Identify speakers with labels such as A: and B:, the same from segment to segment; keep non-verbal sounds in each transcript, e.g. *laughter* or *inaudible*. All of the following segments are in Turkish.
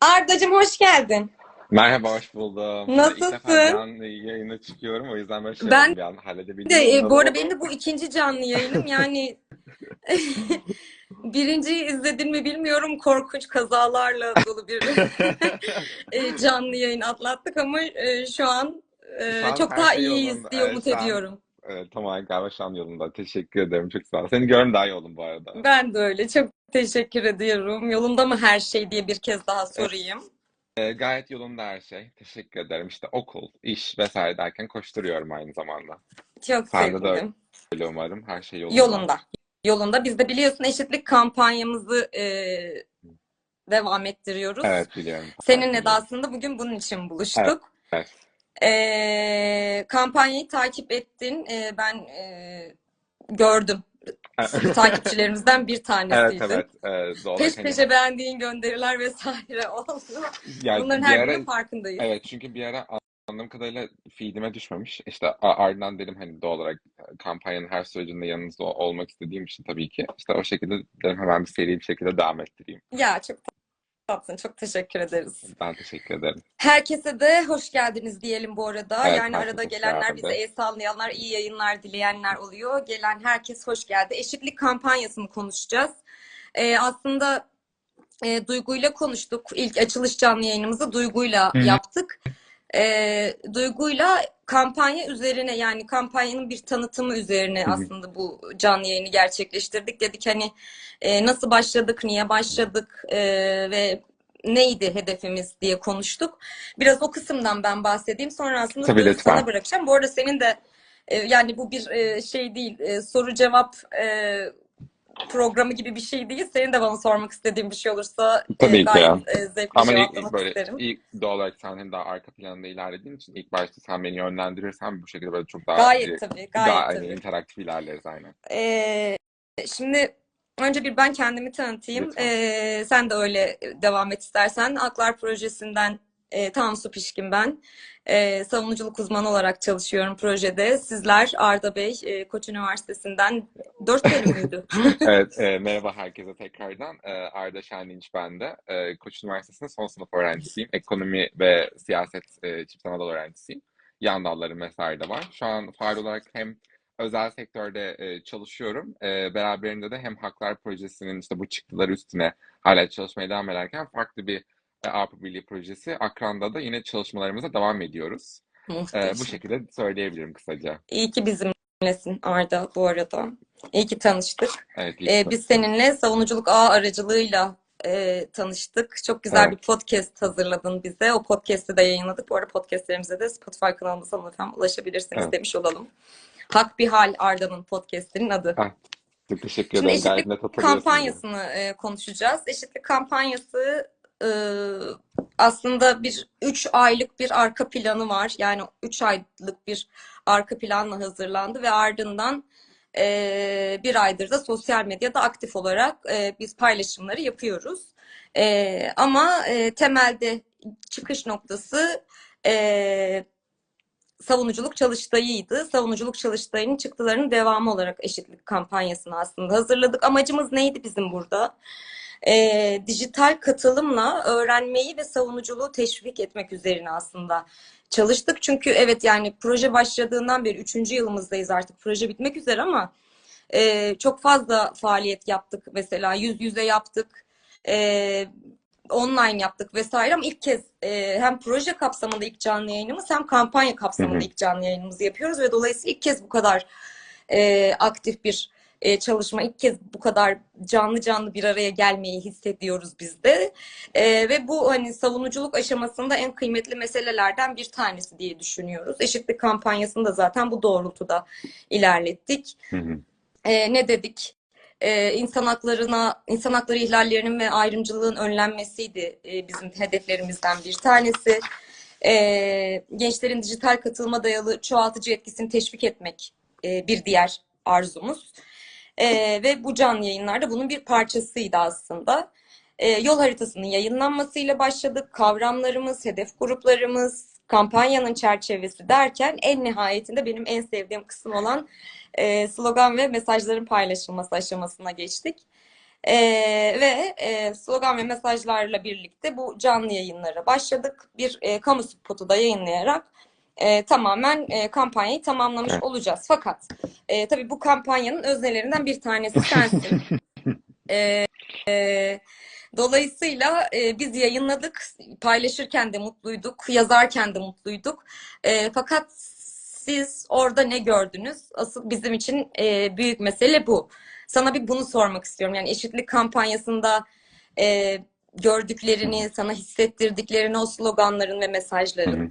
A: Ardacığım hoş geldin.
B: Merhaba, hoş buldum.
A: Nasılsın?
B: İlk defa canlı yayına çıkıyorum. O yüzden böyle şey
A: Ben
B: bir an
A: Bir
B: halledebildim.
A: de e, bu arada benim de bu ikinci canlı yayınım. Yani *laughs* birinciyi izledin mi bilmiyorum. Korkunç kazalarla dolu bir *laughs* e, canlı yayın atlattık ama e, şu an e,
B: Şu an
A: çok daha
B: şey
A: iyiyiz
B: yolunda.
A: diye
B: Evet,
A: umut
B: an
A: ediyorum.
B: E, tamam galiba şu an yolunda. Teşekkür ederim. Çok sağ ol. Seni görüyorum daha iyi oldum bu arada.
A: Ben de öyle. Çok teşekkür ediyorum. Yolunda mı her şey diye bir kez daha sorayım.
B: e, gayet yolunda her şey. Teşekkür ederim. İşte okul, iş vesaire derken koşturuyorum aynı zamanda.
A: Çok
B: Sende de
A: sevindim.
B: öyle umarım. Her şey yolunda.
A: Yolunda. Yolunda. Biz de biliyorsun eşitlik kampanyamızı e, devam ettiriyoruz.
B: Evet biliyorum.
A: Seninle de aslında bugün bunun için
B: Evet.
A: buluştuk.
B: evet.
A: Ee, kampanyayı takip ettin. Ee, ben e, gördüm. Takipçilerimizden bir
B: Evet
A: tanesiydin.
B: evet. E, doğal olarak
A: Peş
B: hani
A: peşe beğendiğin gönderiler vesaire oldu.
B: yani
A: Bunların her
B: ara
A: farkındayız.
B: Evet çünkü bir ara anladığım kadarıyla feedime düşmemiş. İşte ardından dedim hani doğal olarak e, kampanyanın her sürecinde yanınızda ol- olmak istediğim için tabii ki. İşte o şekilde dedim hemen bir seri bir şekilde devam ettireyim.
A: Ya çok tatlısın. Çok teşekkür ederiz.
B: Ben teşekkür ederim.
A: Herkese de hoş geldiniz diyelim bu arada.
B: Evet
A: Yani arada gelenler, bize el sallayanlar, iyi yayınlar dileyenler oluyor. Gelen herkes hoş geldi. Eşitlik kampanyasını konuşacağız. Ee, aslında e, Duygu'yla konuştuk. İlk açılış canlı yayınımızı Duygu'yla
B: Hı hı.
A: yaptık. Ee, Duygu'yla kampanya üzerine yani kampanyanın bir tanıtımı üzerine aslında bu canlı yayını gerçekleştirdik. Dedik hani e, nasıl başladık, niye başladık e, ve neydi hedefimiz diye konuştuk. Biraz o kısımdan ben bahsedeyim. Sonra aslında
B: Tabii
A: sözü sana bırakacağım. Bu arada senin de e, yani bu bir e, şey değil, e, soru cevap e, programı gibi bir şey değil. Senin de bana sormak istediğin bir şey olursa e,
B: Tabii ki ya.
A: e, zevkle
B: Ama ilk, böyle
A: isterim.
B: ilk doğal olarak sen daha arka planda ilerlediğin için ilk başta sen beni yönlendirirsen bu şekilde böyle çok daha
A: Gayet
B: e,
A: tabii,
B: daha
A: gayet
B: hani
A: tabii.
B: interaktif ilerleriz aynen.
A: Ee, şimdi önce bir ben kendimi tanıtayım.
B: Lütfen.
A: Ee, sen de öyle devam et istersen. Haklar Projesi'nden e, Tansu Pişkin ben. Ee, savunuculuk uzmanı olarak çalışıyorum projede. Sizler Arda Bey, e, Koç Üniversitesi'nden dört bölüm müydü? *laughs*
B: Evet, e, *laughs* merhaba herkese tekrardan. E, Arda Şenlinç ben de. E, Koç Üniversitesi'nde son sınıf öğrencisiyim. Ekonomi ve siyaset e, çift ana dal öğrencisiyim. Yan dallarım vesaire de var. Şu an faal olarak hem özel sektörde e, çalışıyorum. E, beraberinde de hem Haklar Projesi'nin işte bu çıktıları üstüne hala çalışmaya devam ederken farklı bir e, Avrupa Birliği projesi Akran'da da yine çalışmalarımıza devam ediyoruz. E, bu
A: Muhteşem.
B: şekilde söyleyebilirim kısaca.
A: İyi ki bizimlesin Arda bu arada. İyi ki tanıştık.
B: Evet, iyi ki
A: biz
B: tanıştık.
A: seninle savunuculuk ağ aracılığıyla e, tanıştık. Çok güzel bir
B: Evet.
A: podcast hazırladın bize. O podcast'i de yayınladık. Bu arada podcastlerimize de Spotify kanalımıza efendim ulaşabilirsiniz
B: Evet.
A: demiş olalım. Hak bir hal Arda'nın podcast'inin adı.
B: Ah, çok teşekkür
A: Şimdi
B: ederim. Gayet
A: eşitlik kampanyasını e, konuşacağız. Eşitlik kampanyası e, aslında bir üç aylık bir arka planı var. Yani üç aylık bir arka planla hazırlandı ve ardından e, bir aydır da sosyal medyada aktif olarak e, biz paylaşımları yapıyoruz. E, ama e, temelde çıkış noktası e, savunuculuk çalıştayıydı. Savunuculuk çalıştayının çıktılarının devamı olarak eşitlik kampanyasını aslında hazırladık. Amacımız neydi bizim burada? Ee, dijital katılımla öğrenmeyi ve savunuculuğu teşvik etmek üzerine aslında çalıştık. Çünkü evet yani proje başladığından beri üçüncü yılımızdayız artık. Proje bitmek üzere ama e, çok fazla faaliyet yaptık. Mesela yüz yüze yaptık. E, online yaptık vesaire ama ilk kez e, hem proje kapsamında ilk canlı yayınımız hem kampanya kapsamında
B: hı.
A: ilk canlı yayınımızı yapıyoruz ve dolayısıyla ilk kez bu kadar e, aktif bir e, çalışma, ilk kez bu kadar canlı canlı bir araya gelmeyi hissediyoruz biz de. E, ve bu hani savunuculuk aşamasında en kıymetli meselelerden bir tanesi diye düşünüyoruz. Eşitlik kampanyasını da zaten bu doğrultuda ilerlettik.
B: Hı hı.
A: E, ne dedik? E, insan haklarına, insan hakları ihlallerinin ve ayrımcılığın önlenmesiydi e, bizim hedeflerimizden bir tanesi. E, gençlerin dijital katılıma dayalı çoğaltıcı etkisini teşvik etmek e, bir diğer arzumuz. E, ve bu canlı yayınlarda bunun bir parçasıydı aslında. E, yol haritasının yayınlanmasıyla başladık. Kavramlarımız, hedef gruplarımız, kampanyanın çerçevesi derken en nihayetinde benim en sevdiğim kısım olan e, slogan ve mesajların paylaşılması aşamasına geçtik. E, ve e, slogan ve mesajlarla birlikte bu canlı yayınlara başladık. Bir e, kamu spotu da yayınlayarak e, tamamen e, kampanyayı tamamlamış
B: Evet.
A: olacağız. Fakat e, tabii bu kampanyanın öznelerinden bir tanesi sensin. *laughs* E, e, dolayısıyla e, biz yayınladık, paylaşırken de mutluyduk, yazarken de mutluyduk. E, fakat siz orada ne gördünüz? Asıl bizim için e, büyük mesele bu. Sana bir bunu sormak istiyorum. Yani eşitlik kampanyasında e, gördüklerini, sana hissettirdiklerini, o sloganların ve
B: Hı
A: mesajların.
B: hı.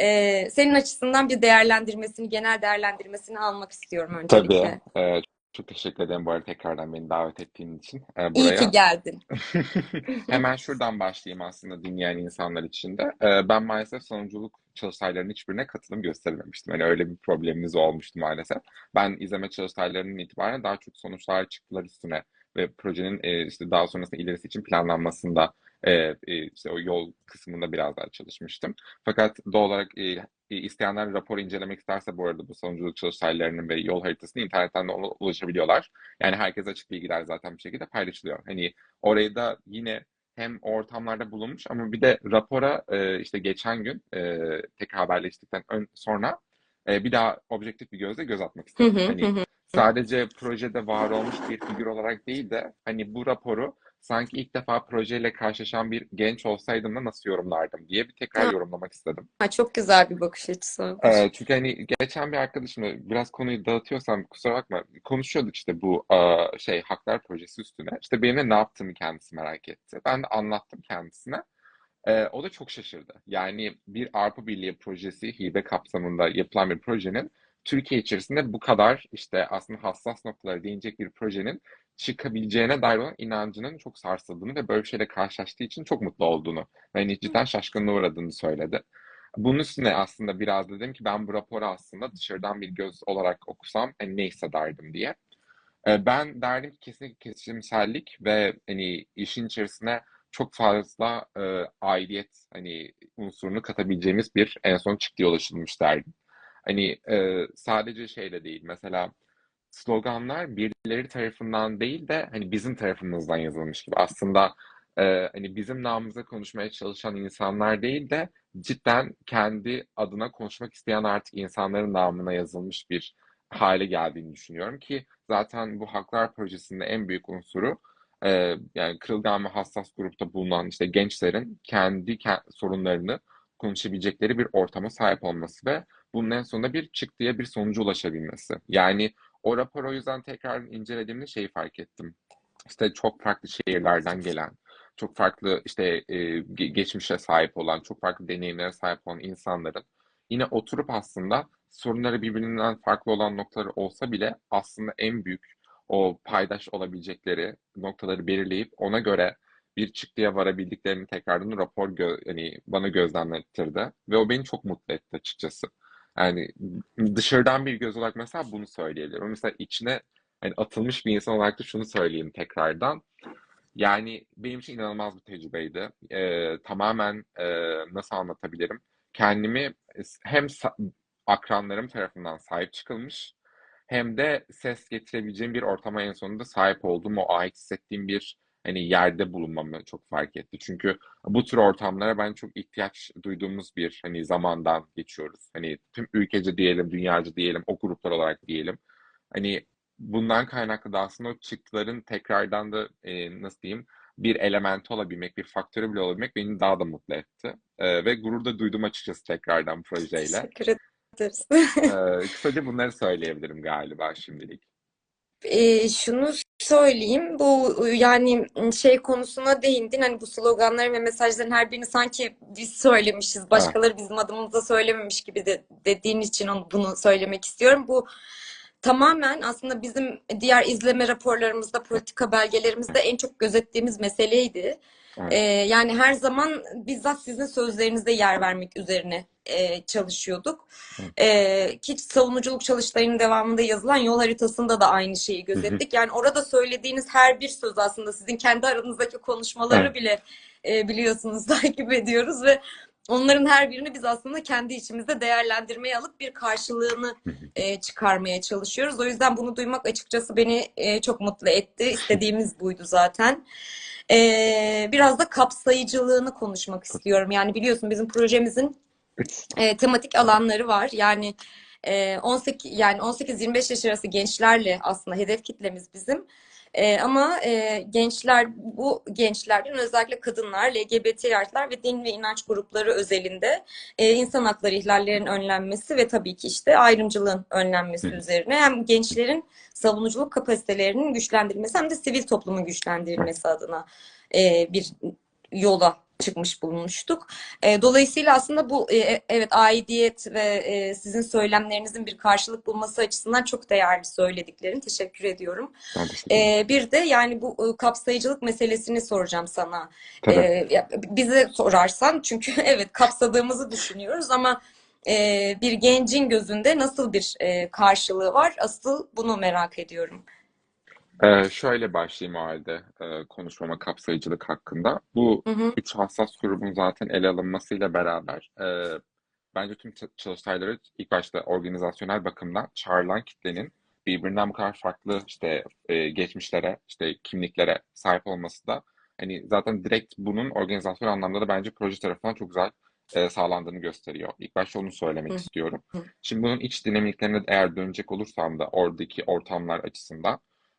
A: Ee, senin açısından bir değerlendirmesini, genel değerlendirmesini almak istiyorum
B: Tabii.
A: öncelikle.
B: Ee, çok teşekkür ederim bu arada tekrardan beni davet ettiğin için e,
A: İyi ki
B: buraya.
A: geldin. *laughs*
B: Hemen şuradan başlayayım aslında dinleyen insanlar için de. Ee, ben maalesef sunuculuk çalıştaylarının hiçbirine katılım gösterememiştim. Yani öyle bir problemimiz olmuştu maalesef. Ben izleme çalıştaylarının itibaren daha çok sonuçlar çıktılar üstüne ve projenin e, işte daha sonrasında ilerisi için planlanmasında e, e, işte o yol kısmında biraz daha çalışmıştım. Fakat doğal olarak e, isteyenler rapor incelemek isterse bu arada bu sonuculuk çalıştaylarının ve yol haritasını internetten de ula- ulaşabiliyorlar. Yani herkes açık bilgiler zaten bir şekilde paylaşılıyor. Hani orayı da yine hem ortamlarda bulunmuş ama bir de rapora e, işte geçen gün e, tekrar haberleştikten ön, sonra e, bir daha objektif bir gözle göz atmak istedim. Hani sadece projede var olmuş bir figür olarak değil de hani bu raporu sanki ilk defa projeyle karşılaşan bir genç olsaydım da nasıl yorumlardım diye bir tekrar
A: Ha,
B: yorumlamak istedim.
A: çok güzel bir bakış açısı.
B: Ee, çünkü hani geçen bir arkadaşımla biraz konuyu dağıtıyorsam kusura bakma konuşuyorduk işte bu aa, şey haklar projesi üstüne. İşte benim de ne yaptığımı kendisi merak etti. Ben de anlattım kendisine. Ee, o da çok şaşırdı. Yani bir Avrupa Birliği projesi hibe kapsamında yapılan bir projenin Türkiye içerisinde bu kadar işte aslında hassas noktalara değinecek bir projenin çıkabileceğine dair olan inancının çok sarsıldığını ve böyle bir şeyle karşılaştığı için çok mutlu olduğunu ve hani cidden şaşkınlığa uğradığını söyledi. Bunun üstüne aslında biraz dedim ki ben bu raporu aslında dışarıdan bir göz olarak okusam hani ne hissederdim diye. Ben derdim ki kesinlikle kesişimsellik ve hani işin içerisine çok fazla e, aidiyet hani unsurunu katabileceğimiz bir en son çıktıya ulaşılmış derdim. Hani e, sadece şeyle değil mesela sloganlar birileri tarafından değil de hani bizim tarafımızdan yazılmış gibi. Aslında e, hani bizim namımıza konuşmaya çalışan insanlar değil de cidden kendi adına konuşmak isteyen artık insanların namına yazılmış bir hale geldiğini düşünüyorum ki zaten bu Haklar Projesi'nin en büyük unsuru e, yani kırılgan ve hassas grupta bulunan işte gençlerin kendi ke- sorunlarını konuşabilecekleri bir ortama sahip olması ve bunun en sonunda bir çıktıya bir sonuca ulaşabilmesi. Yani o raporu o yüzden tekrar incelediğimde şeyi fark ettim. İşte çok farklı şehirlerden gelen, çok farklı işte e, ge- geçmişe sahip olan, çok farklı deneyimlere sahip olan insanların yine oturup aslında sorunları birbirinden farklı olan noktaları olsa bile aslında en büyük o paydaş olabilecekleri noktaları belirleyip ona göre bir çıktıya varabildiklerini tekrardan rapor gö hani bana gözlemlettirdi ve o beni çok mutlu etti açıkçası. Yani dışarıdan bir göz olarak mesela bunu söyleyebilirim. Mesela içine hani atılmış bir insan olarak da şunu söyleyeyim tekrardan. Yani benim için inanılmaz bir tecrübeydi. Ee, tamamen e, nasıl anlatabilirim? Kendimi hem akranlarım tarafından sahip çıkılmış hem de ses getirebileceğim bir ortama en sonunda sahip olduğum, o ait hissettiğim bir hani yerde bulunmamı çok fark etti. Çünkü bu tür ortamlara ben çok ihtiyaç duyduğumuz bir hani zamandan geçiyoruz. Hani tüm ülkece diyelim, dünyaca diyelim, o gruplar olarak diyelim. Hani bundan kaynaklı da aslında o çıktıların tekrardan da e, nasıl diyeyim bir elementi olabilmek, bir faktörü bile olabilmek beni daha da mutlu etti. E, ve gurur da duydum açıkçası tekrardan projeyle.
A: Teşekkür ederiz.
B: E, kısaca bunları söyleyebilirim galiba şimdilik.
A: Ee, şunu söyleyeyim, bu yani şey konusuna değindin. Hani bu sloganların ve mesajların her birini sanki biz söylemişiz,
B: Ha,
A: başkaları bizim adımıza söylememiş gibi de dediğin için onu bunu söylemek istiyorum. Bu tamamen aslında bizim diğer izleme raporlarımızda, politika belgelerimizde en çok gözettiğimiz meseleydi.
B: Evet.
A: Ee, yani her zaman bizzat sizin sözlerinize yer vermek üzerine e, çalışıyorduk.
B: Hı.
A: Ee, ki savunuculuk çalıştayının devamında yazılan yol haritasında da aynı şeyi
B: Hı hı.
A: gözettik. Yani orada söylediğiniz her bir söz aslında sizin kendi aranızdaki konuşmaları
B: Evet.
A: bile e, biliyorsunuz *laughs* takip ediyoruz ve onların her birini biz aslında kendi içimizde değerlendirmeye alıp bir karşılığını e, çıkarmaya çalışıyoruz. O yüzden bunu duymak açıkçası beni e, çok mutlu etti. İstediğimiz *laughs* buydu zaten. E, biraz da kapsayıcılığını konuşmak istiyorum. Yani biliyorsun bizim projemizin e, tematik alanları var. Yani e, 18 yani 18-25 yaş arası gençlerle aslında hedef kitlemiz bizim. E, ama e, gençler bu gençlerden özellikle kadınlar, LGBT artılar ve din ve inanç grupları özelinde e, insan hakları ihlallerinin önlenmesi ve tabii ki işte ayrımcılığın önlenmesi
B: Hı.
A: üzerine hem gençlerin savunuculuk kapasitelerinin güçlendirilmesi hem de sivil toplumun güçlendirilmesi adına e, bir yola çıkmış bulunmuştuk. E, dolayısıyla aslında bu e, evet aidiyet ve e, sizin söylemlerinizin bir karşılık bulması açısından çok değerli söylediklerin. Teşekkür ediyorum.
B: Teşekkür.
A: E, bir de yani bu e, kapsayıcılık meselesini soracağım sana.
B: Tabii.
A: E, ya, bize sorarsan *laughs* çünkü evet kapsadığımızı düşünüyoruz ama e, bir gencin gözünde nasıl bir e, karşılığı var? Asıl bunu merak ediyorum.
B: Ee, şöyle başlayayım o halde e, konuşmama kapsayıcılık hakkında. Bu
A: Hı hı.
B: üç hassas grubun zaten ele alınmasıyla beraber e, bence tüm ç- çalıştayları ilk başta organizasyonel bakımdan çağrılan kitlenin birbirinden bu kadar farklı işte e, geçmişlere, işte kimliklere sahip olması da hani zaten direkt bunun organizasyon anlamda da bence proje tarafından çok güzel e, sağlandığını gösteriyor. İlk başta onu söylemek
A: Hı
B: istiyorum.
A: hı.
B: Şimdi bunun iç dinamiklerine eğer dönecek olursam da oradaki ortamlar açısından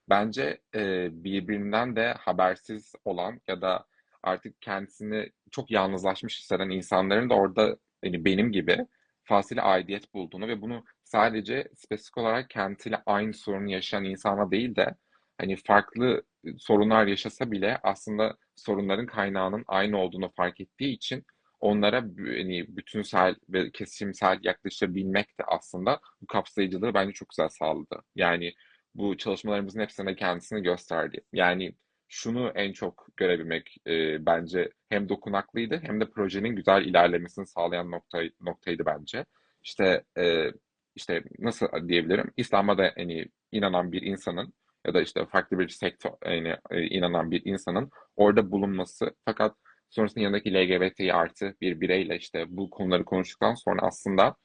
B: Bence e, birbirinden de habersiz olan ya da artık kendisini çok yalnızlaşmış hisseden insanların da orada hani benim gibi fasile aidiyet bulduğunu ve bunu sadece spesifik olarak kendiyle aynı sorunu yaşayan insana değil de hani farklı sorunlar yaşasa bile aslında sorunların kaynağının aynı olduğunu fark ettiği için onlara hani bütünsel ve kesişimsel yaklaşabilmek de aslında bu kapsayıcılığı bence çok güzel sağladı. Yani bu çalışmalarımızın hepsinde kendisini gösterdi. Yani şunu en çok görebilmek e, bence hem dokunaklıydı hem de projenin güzel ilerlemesini sağlayan nokta, noktaydı bence. İşte e, işte nasıl diyebilirim? İslam'a da hani inanan bir insanın ya da işte farklı bir sektör yani, e, inanan bir insanın orada bulunması fakat sonrasında yanındaki LGBTİ artı bir bireyle işte bu konuları konuştuktan sonra aslında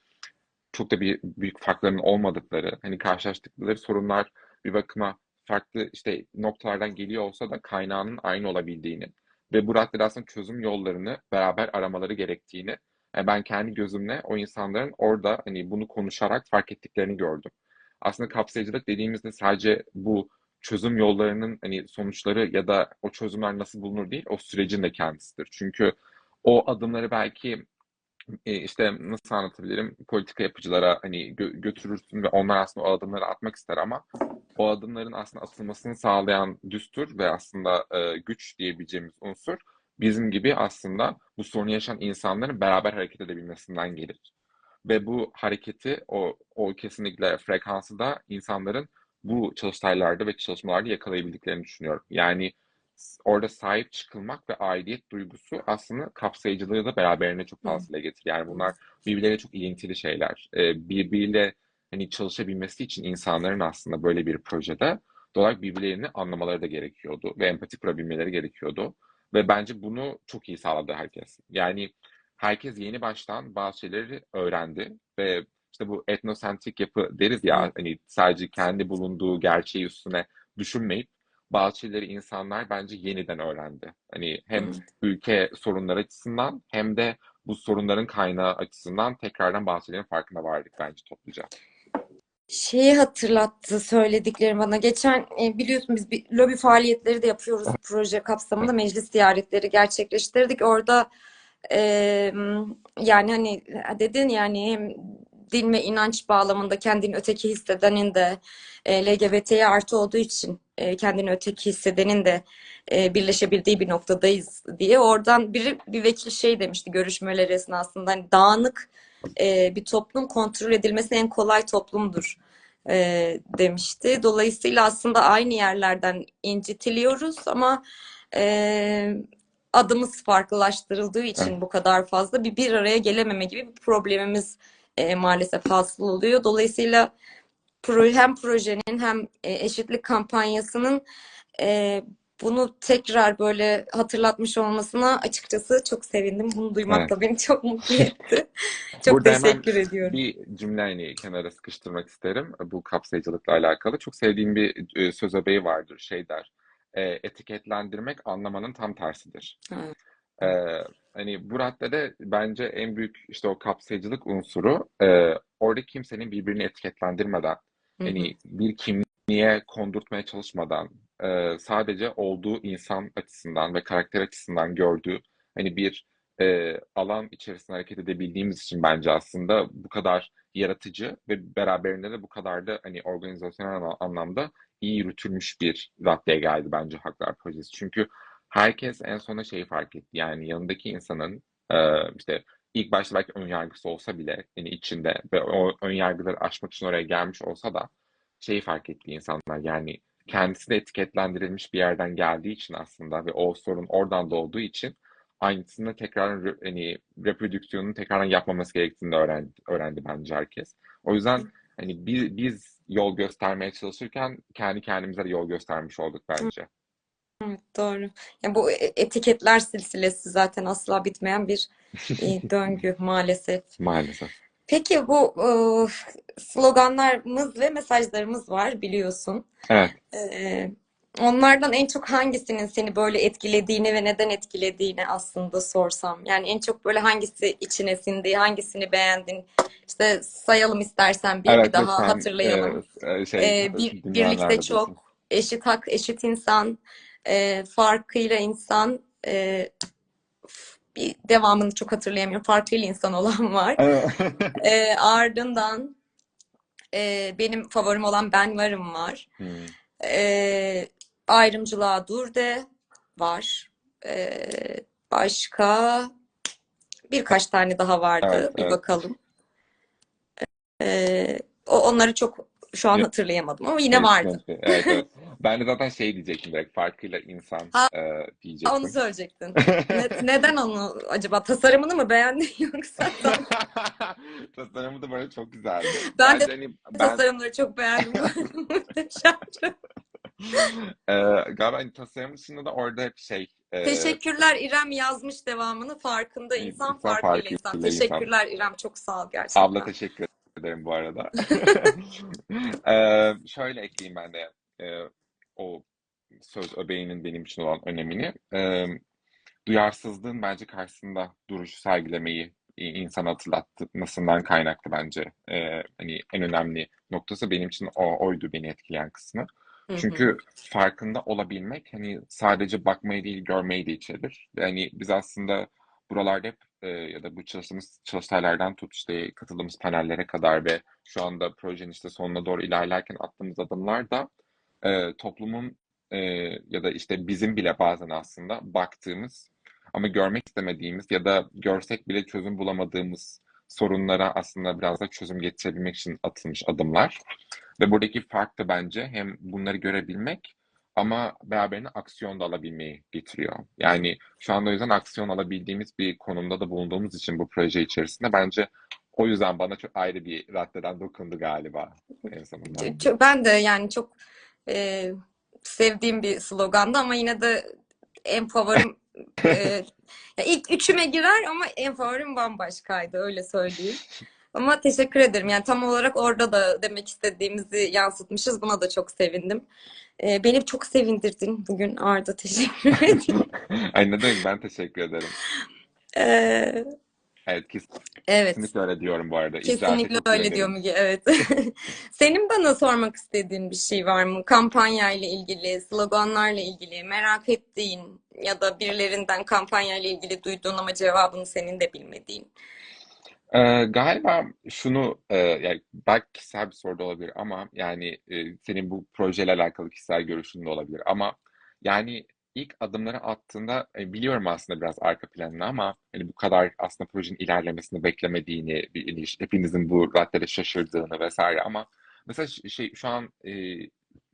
B: çok da bir büyük farkların olmadıkları, hani karşılaştıkları sorunlar bir bakıma farklı işte noktalardan geliyor olsa da kaynağının aynı olabildiğini ve bu raddede aslında çözüm yollarını beraber aramaları gerektiğini e, ben kendi gözümle o insanların orada hani bunu konuşarak fark ettiklerini gördüm. Aslında kapsayıcılık dediğimizde sadece bu çözüm yollarının hani sonuçları ya da o çözümler nasıl bulunur değil, o sürecin de kendisidir. Çünkü o adımları belki e, işte nasıl anlatabilirim politika yapıcılara hani gö- götürürsün ve onlar aslında o adımları atmak ister ama o adımların aslında atılmasını sağlayan düstur ve aslında e, güç diyebileceğimiz unsur bizim gibi aslında bu sorunu yaşayan insanların beraber hareket edebilmesinden gelir. Ve bu hareketi o, o kesinlikle frekansı da insanların bu çalıştaylarda ve çalışmalarda yakalayabildiklerini düşünüyorum. Yani orada sahip çıkılmak ve aidiyet duygusu aslında kapsayıcılığı da beraberine çok fazla getiriyor. Yani bunlar birbirleriyle çok ilintili şeyler. Ee, birbiriyle hani çalışabilmesi için insanların aslında böyle bir projede olarak birbirlerini anlamaları da gerekiyordu ve empati kurabilmeleri gerekiyordu. Ve bence bunu çok iyi sağladı herkes. Yani herkes yeni baştan bazı şeyleri öğrendi ve işte bu etnosentrik yapı deriz ya hani sadece kendi bulunduğu gerçeği üstüne düşünmeyip bazı şeyleri insanlar bence yeniden öğrendi. Hani hem
A: Hı.
B: ülke sorunları açısından hem de bu sorunların kaynağı açısından tekrardan bazı şeylerin farkına vardık bence topluca.
A: Şeyi hatırlattı söylediklerim bana. Geçen e, biliyorsun biz bir lobi faaliyetleri de yapıyoruz proje kapsamında meclis ziyaretleri gerçekleştirdik. Orada e, yani hani dedin yani hem din ve inanç bağlamında kendini öteki hissedenin de e, LGBT'ye artı olduğu için e, kendini öteki hissedenin de e, birleşebildiği bir noktadayız diye. Oradan biri bir vekil şey demişti görüşmeler esnasında hani dağınık e, bir toplum kontrol edilmesi en kolay toplumdur e, demişti. Dolayısıyla aslında aynı yerlerden incitiliyoruz ama e, adımız farklılaştırıldığı için
B: Evet.
A: bu kadar fazla bir bir araya gelememe gibi bir problemimiz e, maalesef hasıl oluyor. Dolayısıyla pro- hem projenin hem e, eşitlik kampanyasının e, bunu tekrar böyle hatırlatmış olmasına açıkçası çok sevindim. Bunu duymak
B: Evet.
A: da beni çok *laughs* mutlu etti. Çok
B: Burada hemen
A: teşekkür ediyorum.
B: bir cümle hani kenara sıkıştırmak isterim. Bu kapsayıcılıkla alakalı. Çok sevdiğim bir e, söz öbeği vardır. Şey der. etiketlendirmek anlamanın tam tersidir.
A: Evet.
B: Ee, hani bu raddede bence en büyük işte o kapsayıcılık unsuru e, orada kimsenin birbirini etiketlendirmeden. Hani bir kimliğe kondurtmaya çalışmadan e, sadece olduğu insan açısından ve karakter açısından gördüğü hani bir e, alan içerisinde hareket edebildiğimiz için bence aslında bu kadar yaratıcı ve beraberinde de bu kadar da hani organizasyonel anlamda iyi yürütülmüş bir raddeye geldi bence Haklar Projesi. Çünkü herkes en sonunda şeyi fark etti. Yani yanındaki insanın e, işte ilk başta belki ön yargısı olsa bile yani içinde ve o ön yargıları aşmak için oraya gelmiş olsa da şeyi fark etti insanlar. Yani kendisi de etiketlendirilmiş bir yerden geldiği için aslında ve o sorun oradan doğduğu için aynısını tekrar hani reprodüksiyonunu tekrar yapmaması gerektiğini öğrendi, öğrendi bence herkes. O yüzden hani biz, biz yol göstermeye çalışırken kendi kendimize de yol göstermiş olduk bence.
A: Evet, doğru. Ya bu e- etiketler silsilesi zaten asla bitmeyen bir e, *laughs* döngü maalesef.
B: Maalesef.
A: Peki bu e, sloganlarımız ve mesajlarımız var biliyorsun.
B: Evet.
A: E, onlardan en çok hangisinin seni böyle etkilediğini ve neden etkilediğini aslında sorsam. Yani en çok böyle hangisi içine sindi, hangisini beğendin? İşte sayalım istersen bir bir
B: Evet
A: daha
B: lütfen
A: hatırlayalım.
B: e, şey
A: E, bir, birlikte çok, eşit hak, eşit insan, e, farkıyla insan, e, bir devamını çok hatırlayamıyorum. Farkıyla insan olan *laughs* var.
B: Evet.
A: E, ardından e, benim favorim olan Ben Varım var.
B: Hmm.
A: E, ayrımcılığa dur de var. E, başka birkaç tane daha vardı.
B: Evet,
A: Bir
B: evet.
A: bakalım. E, o, onları çok şu an hatırlayamadım ama yine vardı.
B: Evet, evet. Ben de zaten şey diyecektim direkt farkıyla insan
A: Ha,
B: e,
A: Onu
B: diyecektim.
A: söyleyecektin. Ne- neden onu acaba? Tasarımını mı beğendin yoksa? *laughs*
B: Tasarımı da böyle çok güzeldi.
A: Ben de
B: Bence hani ben
A: tasarımları çok beğendim. Muhteşem. *laughs*
B: e, galiba hani tasarım dışında da orada hep şey e,
A: Teşekkürler İrem yazmış devamını. Farkında insan,
B: insan
A: farkıyla insan.
B: farkıyla insan.
A: Teşekkürler İrem. Çok sağ ol
B: Abla
A: gerçekten.
B: teşekkür ederim bu arada. *laughs* *laughs* Ee, şöyle ekleyeyim ben de e, o söz öbeğinin benim için olan önemini. Ee, duyarsızlığın bence karşısında duruşu sergilemeyi i- insana hatırlatmasından kaynaklı bence. Ee, hani en önemli noktası benim için o oydu beni etkileyen kısmı.
A: Hı hı.
B: Çünkü farkında olabilmek hani sadece bakmayı değil görmeyi de içerir. Yani biz aslında buralarda hep e, ya da bu çalıştığımız çalıştaylardan tut işte katıldığımız panellere kadar ve şu anda projenin işte sonuna doğru ilerlerken attığımız adımlar da e, toplumun e, ya da işte bizim bile bazen aslında baktığımız ama görmek istemediğimiz ya da görsek bile çözüm bulamadığımız sorunlara aslında biraz da çözüm getirebilmek için atılmış adımlar. Ve buradaki fark da bence hem bunları görebilmek ama beraberinde aksiyon da alabilmeyi getiriyor. Yani şu anda o yüzden aksiyon alabildiğimiz bir konumda da bulunduğumuz için bu proje içerisinde bence o yüzden bana çok ayrı bir raddeden dokundu galiba en sonunda.
A: Ben de yani çok e, sevdiğim bir slogandı ama yine de en favorim *laughs* e, ilk üçüme girer ama en favorim bambaşkaydı öyle söyleyeyim. Ama teşekkür ederim. Yani tam olarak orada da demek istediğimizi yansıtmışız. Buna da çok sevindim. E, beni çok sevindirdin bugün Arda. *laughs* Teşekkür ederim. *laughs*
B: Ay ne demek ben teşekkür ederim.
A: E,
B: Evet
A: evet.
B: kesinlikle öyle diyorum bu arada.
A: Kesinlikle
B: çok
A: öyle diyor. Müge, evet. *laughs* Senin bana sormak istediğin bir şey var mı? Kampanyayla ilgili, sloganlarla ilgili, merak ettiğin ya da birilerinden kampanyayla ilgili duyduğun ama cevabını senin de bilmediğin.
B: Galiba şunu yani belki kişisel bir soru da olabilir ama yani senin bu projeyle alakalı kişisel görüşün de olabilir ama yani ilk adımları attığında biliyorum aslında biraz arka planını ama hani bu kadar aslında projenin ilerlemesini beklemediğini, bir- hepinizin bu raddede şaşırdığını vesaire ama mesela şey şu an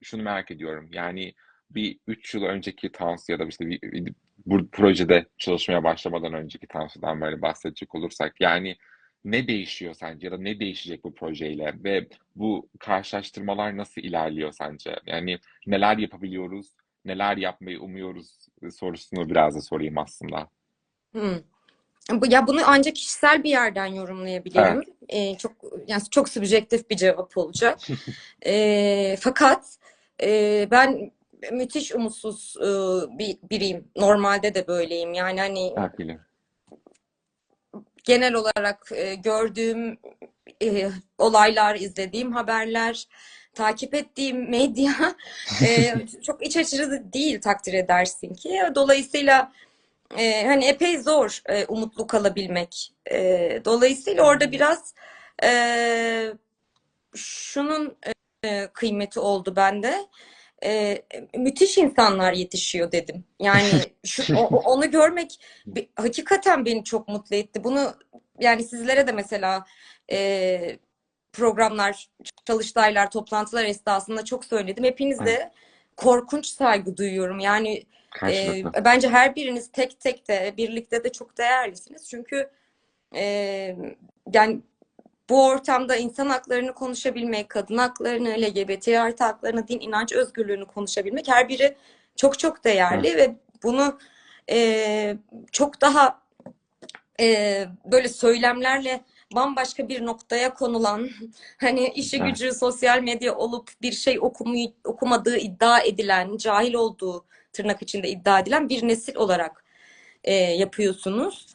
B: şunu merak ediyorum. Yani bir 3 yıl önceki Tansu ya da işte bir- bu projede çalışmaya başlamadan önceki Tansu'dan böyle bahsedecek olursak yani ne değişiyor sence ya da ne değişecek bu projeyle ve bu karşılaştırmalar nasıl ilerliyor sence? Yani neler yapabiliyoruz, neler yapmayı umuyoruz sorusunu biraz da sorayım aslında.
A: Hmm. Ya bunu ancak kişisel bir yerden yorumlayabilirim. Ee, çok yani çok subjektif bir cevap olacak. *laughs* Ee, fakat e, ben müthiş umutsuz e, bir biriyim. Normalde de böyleyim. Yani hani
B: Evet, biliyorum.
A: Genel olarak e, gördüğüm e, olaylar, izlediğim haberler, takip ettiğim medya *laughs* e, çok iç açıcı değil takdir edersin ki. Dolayısıyla e, hani epey zor e, umutlu kalabilmek. E, dolayısıyla orada biraz e, şunun e, kıymeti oldu bende. E, müthiş insanlar yetişiyor dedim. Yani *laughs* şu, o- onu görmek hakikaten beni çok mutlu etti. Bunu yani sizlere de mesela e, programlar, çalıştaylar, toplantılar esnasında çok söyledim. Hepinizde korkunç saygı duyuyorum. Yani e, bence her biriniz tek tek de birlikte de çok değerlisiniz. Çünkü e, yani bu ortamda insan haklarını konuşabilmek, kadın haklarını, LGBT artı haklarını, din inanç özgürlüğünü konuşabilmek her biri çok çok değerli ve bunu e, çok daha e, böyle söylemlerle bambaşka bir noktaya konulan *laughs* hani işi
B: Evet.
A: gücü sosyal medya olup bir şey okumayı, okumadığı iddia edilen, cahil olduğu tırnak içinde iddia edilen bir nesil olarak e, yapıyorsunuz.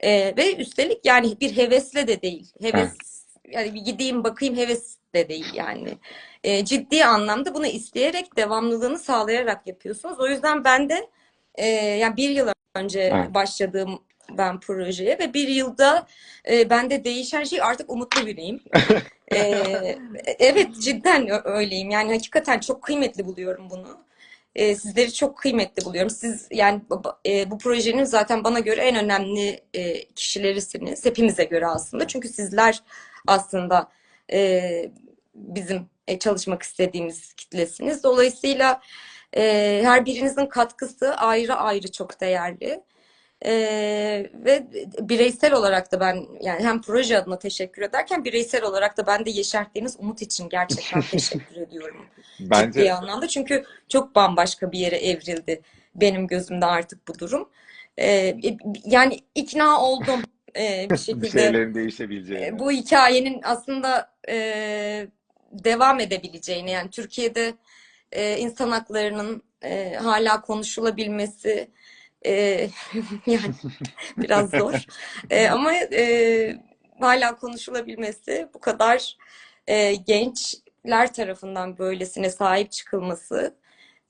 A: E, ve üstelik yani bir hevesle de değil. Heves yani bir gideyim bakayım heves de değil yani. E, ciddi anlamda bunu isteyerek devamlılığını sağlayarak yapıyorsunuz. O yüzden ben de e, yani bir yıl önce
B: Evet.
A: başladığım ben projeye ve bir yılda e, bende değişen şey artık umutlu biriyim. *laughs* E, evet cidden öyleyim. Yani hakikaten çok kıymetli buluyorum bunu. E, sizleri çok kıymetli buluyorum. Siz yani bu- e, bu projenin zaten bana göre en önemli e, kişilerisiniz. Hepimize göre aslında. Çünkü sizler aslında e, bizim e, çalışmak istediğimiz kitlesiniz. Dolayısıyla e, her birinizin katkısı ayrı ayrı çok değerli. E, ve bireysel olarak da ben yani hem proje adına teşekkür ederken bireysel olarak da ben de yeşerttiğiniz umut için gerçekten *laughs* teşekkür ediyorum.
B: Bence
A: Ciddi anlamda. Çünkü çok bambaşka bir yere evrildi benim gözümde artık bu durum. Ee, yani ikna oldum ee, bir *laughs*
B: bir
A: şekilde.
B: şeylerin değişebileceğini.
A: Ee, bu hikayenin aslında e, devam edebileceğini yani Türkiye'de e, insan haklarının e, hala konuşulabilmesi e, *laughs* yani biraz zor E, ama e, hala konuşulabilmesi bu kadar e, gençler tarafından böylesine sahip çıkılması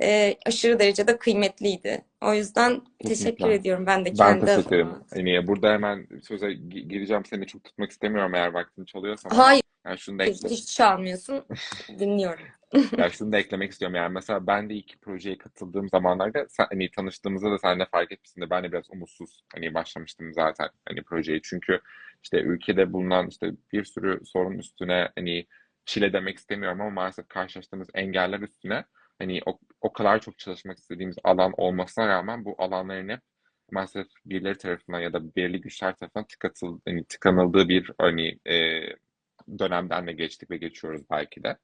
A: e, aşırı derecede kıymetliydi. O yüzden teşekkür ediyorum ben de
B: Ben
A: kendi
B: teşekkür ederim.
A: adıma.
B: Burada hemen söze gi- gireceğim. Seni çok tutmak istemiyorum eğer vaktini çalıyorsam ama
A: Hayır,
B: yani şunu da ekle-
A: hiç çalmıyorsun. *laughs* Dinliyorum.
B: Ya şunu da eklemek istiyorum. Yani mesela ben de ilk projeye katıldığım zamanlarda sen, hani tanıştığımızda da sen de fark etmişsin de ben de biraz umutsuz hani başlamıştım zaten hani projeyi. Çünkü işte ülkede bulunan işte bir sürü sorun üstüne hani çile demek istemiyorum ama maalesef karşılaştığımız engeller üstüne hani o, o kadar çok çalışmak istediğimiz alan olmasına rağmen bu alanların hep maalesef birileri tarafından ya da belirli güçler tarafından tıkatıl, hani tıkanıldığı bir hani e, dönemden de geçtik ve geçiyoruz belki de.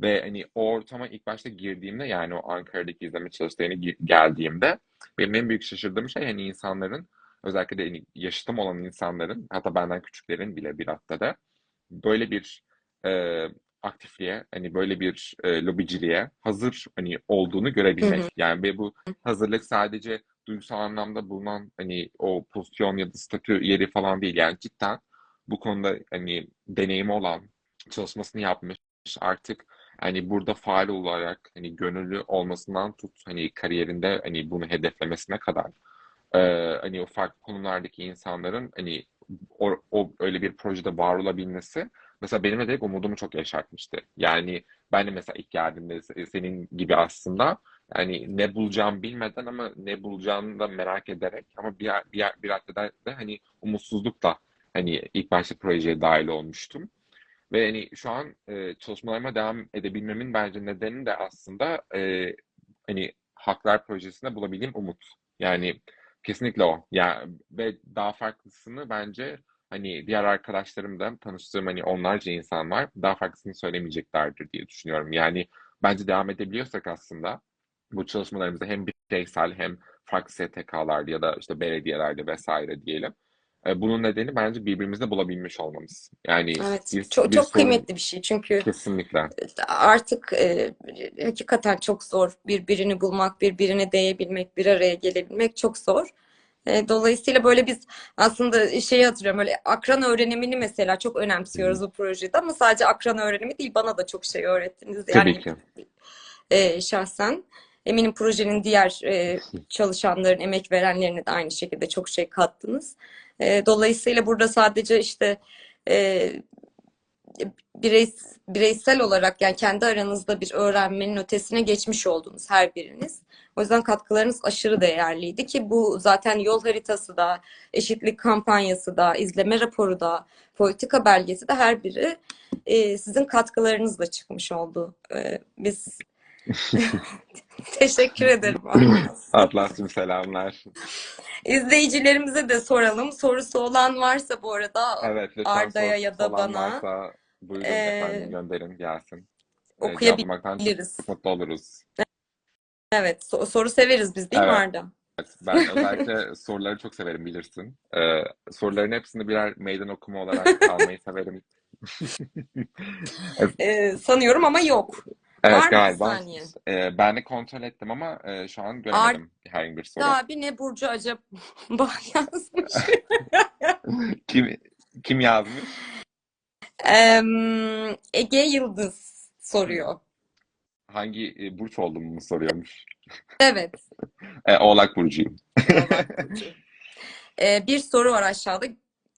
B: Ve hani o ortama ilk başta girdiğimde yani o Ankara'daki izleme çalıştayına geldiğimde benim en büyük şaşırdığım şey hani insanların özellikle de hani yaşıtım olan insanların hatta benden küçüklerin bile bir hatta da böyle bir e, aktifliğe hani böyle bir e, lobiciliğe hazır hani olduğunu görebilmek.
A: Hı hı.
B: Yani ve bu hazırlık sadece duygusal anlamda bulunan hani o pozisyon ya da statü yeri falan değil. Yani cidden bu konuda hani deneyimi olan çalışmasını yapmış artık hani burada faal olarak hani gönüllü olmasından tut hani kariyerinde hani bunu hedeflemesine kadar e, hani o farklı konulardaki insanların hani o, o öyle bir projede var olabilmesi mesela benim de umudumu çok yaşartmıştı. Yani ben de mesela ilk geldiğimde se- senin gibi aslında yani ne bulacağımı bilmeden ama ne bulacağını da merak ederek ama bir bir bir de hani umutsuzlukla hani ilk başta projeye dahil olmuştum. Ve hani şu an e, çalışmalarıma devam edebilmemin bence nedeni de aslında e, hani Haklar Projesi'nde bulabildiğim umut. Yani kesinlikle o. Yani ve daha farklısını bence hani diğer arkadaşlarım da tanıştığım hani onlarca insan var. Daha farklısını söylemeyeceklerdir diye düşünüyorum. Yani bence devam edebiliyorsak aslında bu çalışmalarımızda hem bireysel hem farklı STK'larda ya da işte belediyelerde vesaire diyelim. E, bunun nedeni bence birbirimizde bulabilmiş olmamız. Yani
A: Evet,
B: bir,
A: çok
B: bir
A: çok
B: sorun
A: kıymetli bir şey çünkü
B: kesinlikle.
A: artık e, hakikaten çok zor birbirini bulmak, birbirine değebilmek, bir araya gelebilmek çok zor. E, dolayısıyla böyle biz aslında şeyi hatırlıyorum böyle akran öğrenimini mesela çok önemsiyoruz bu projede ama sadece akran öğrenimi değil bana da çok şey öğrettiniz
B: Tabii
A: yani
B: ki.
A: e, şahsen. Eminim projenin diğer e, çalışanların, emek verenlerine de aynı şekilde çok şey kattınız. E, dolayısıyla burada sadece işte e, birey, bireysel olarak yani kendi aranızda bir öğrenmenin ötesine geçmiş oldunuz her biriniz. O yüzden katkılarınız aşırı değerliydi ki bu zaten yol haritası da, eşitlik kampanyası da, izleme raporu da, politika belgesi de her biri e, sizin katkılarınızla çıkmış oldu. E, biz *laughs* teşekkür ederim.
B: Atlas'cığım selamlar.
A: İzleyicilerimize de soralım. Sorusu olan varsa bu arada
B: Evet
A: Arda'ya ya da bana,
B: varsa buyurun
A: e,
B: efendim gönderin gelsin.
A: Okuyabiliriz.
B: çok mutlu oluruz.
A: Evet, so- soru severiz biz değil mi
B: Evet.
A: Arda?
B: Ben *laughs* özellikle soruları çok severim bilirsin. Ee, soruların hepsini birer meydan okuma olarak *laughs* almayı severim.
A: Ee, sanıyorum ama yok.
B: Evet
A: Var
B: galiba.
A: saniye?
B: Ee, ben de kontrol ettim ama e, şu an göremedim herhangi bir soru.
A: Abi ne Burcu acaba *laughs* yazmış? *laughs*
B: Kim kim yazmış?
A: Em, Ege Yıldız soruyor.
B: Hangi e, burç olduğumu mu soruyormuş?
A: Evet. *laughs*
B: E, Oğlak burcuyum.
A: Oğlak Burcu. Ee, bir soru var aşağıda.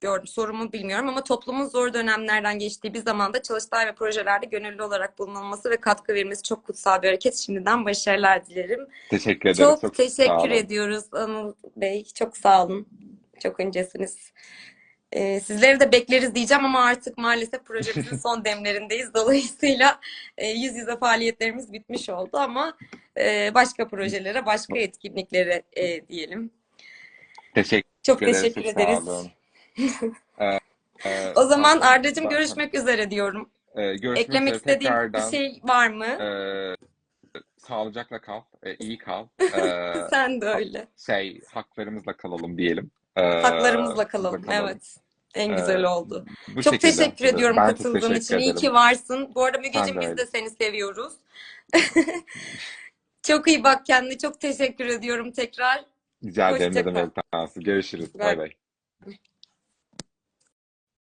A: Gördüm. Sorumu bilmiyorum ama toplumun zor dönemlerden geçtiği bir zamanda çalıştay ve projelerde gönüllü olarak bulunulması ve katkı verilmesi çok kutsal bir hareket. Şimdiden başarılar dilerim.
B: Teşekkür ederim.
A: Çok,
B: Çok
A: teşekkür ediyoruz Anıl Bey. Çok sağ olun. Çok öncesiniz. Ee, sizleri de bekleriz diyeceğim ama artık maalesef projemizin *laughs* son demlerindeyiz. Dolayısıyla e, yüz yüze faaliyetlerimiz bitmiş oldu ama e, başka projelere, başka etkinliklere e, diyelim.
B: Teşekkür
A: Çok teşekkür ederiz.
B: Ee, e,
A: O zaman Arda'cığım görüşmek üzere diyorum.
B: e, görüşmek
A: Eklemek
B: üzere
A: istediğin bir
B: tekrardan.
A: şey var mı?
B: e, sağlıcakla kal, e, iyi kal. E, *laughs*
A: Sen de öyle.
B: şey haklarımızla kalalım diyelim. E,
A: Haklarımızla kalalım. Evet. En güzel
B: Evet.
A: oldu. Çok
B: şekilde.
A: teşekkür ediyorum
B: Ben
A: katıldığın
B: teşekkür
A: için. İyi
B: ederim.
A: ki varsın. Bu arada Mügeciğim biz de seni seviyoruz. *laughs* Çok iyi bak kendine. Çok teşekkür ediyorum tekrar.
B: Rica ederim. Ne demek. Görüşürüz. Bay bay.